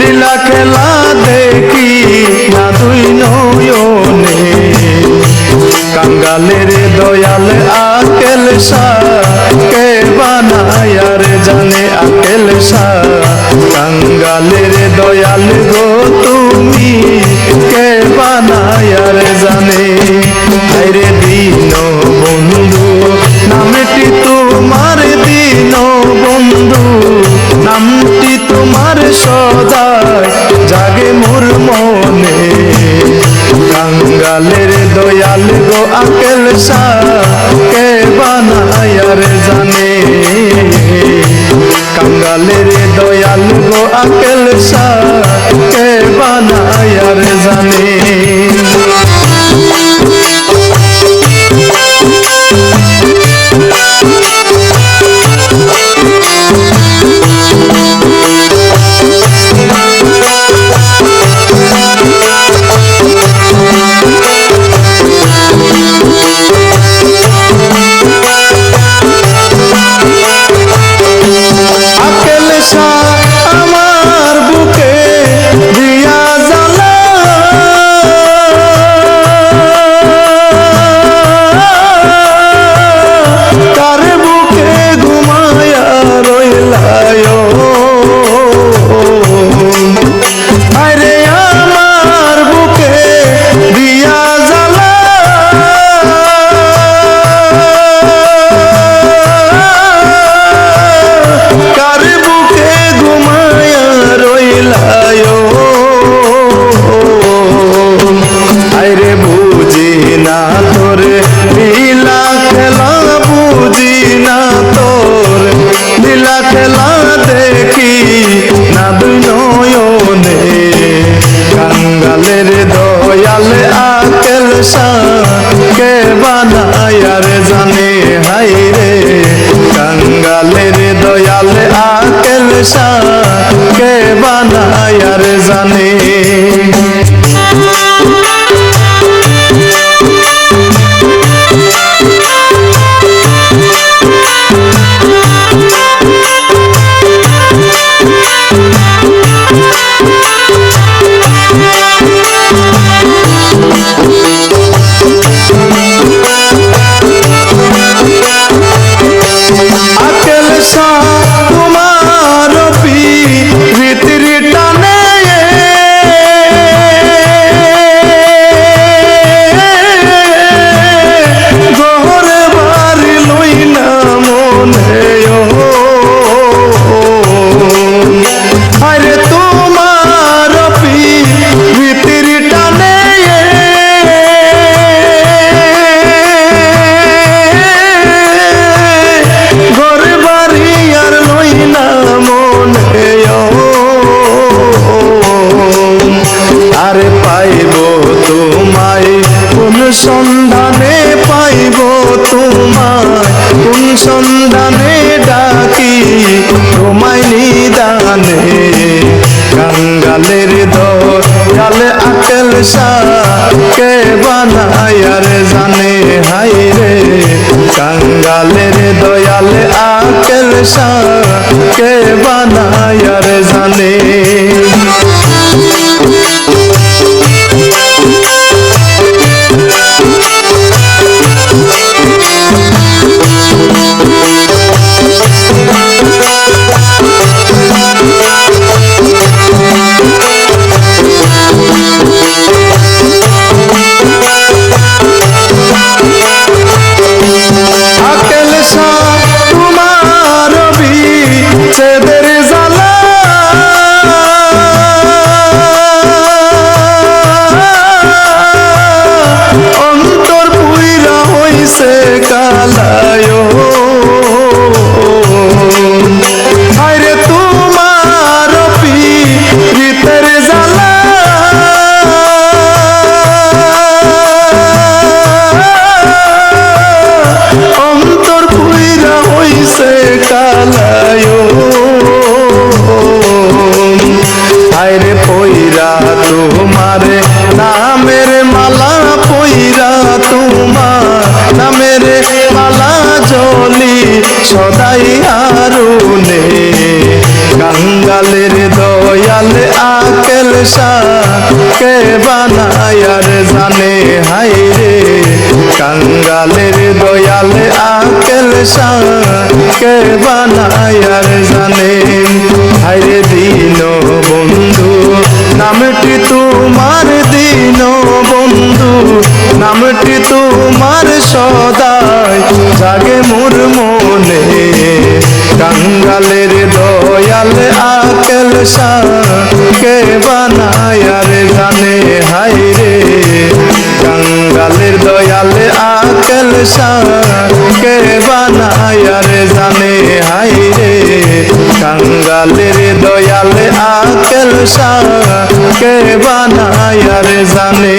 লীলা খেলা দেখি না দুই নয়নে। কাঙ্গালের দয়াল আকেল কে বানায়ার জানে আকেল কাঙ্গালের দয়াল গো তুমি, কে বানায়ার জানে? আরে দিন বন্ধু, নামটি তোমার দিন বন্ধু, নামটি তোমার সদায় জাগে মোর মনে। কাঙ্গালের দয়াল গো আকেল কে বানায়ার জানে? কাঙ্গালের দয়াল গো আকেল কে বানায়ার জানে? আকেল কে বানায়ার জানে? হাই রে কাঙ্গালের দয়াল আকেল কে বানায়ার জানে? সন্ধানে পাইব তোমায়। কোন সন্ধানে ডাকি, তোমায় নিদানে। কাঙ্গালের দয়াল আকেল কে বানায়ার জানে? হাই রে। কাঙ্গালের দয়াল আকেল কে বানায়ার জানে? সদাই আরুনে কাঙ্গালের দয়াল আকেল কে বানায়ার জানে হাই রে কাঙ্গালের দয়াল আকেল কে বানায়ার জানে হাইরে দিন বন্ধু নামটি তোমার দিন বন্ধু। নামটি তোমার সদাই জাগে মোর মনে। কাঙ্গালের দয়াল আকেল কে বানায়ার জানে হাই রে আকেল কে বানায়ার জানে হাই রে। কাঙ্গালের দয়াল আকেল কে বানায় রে জানে।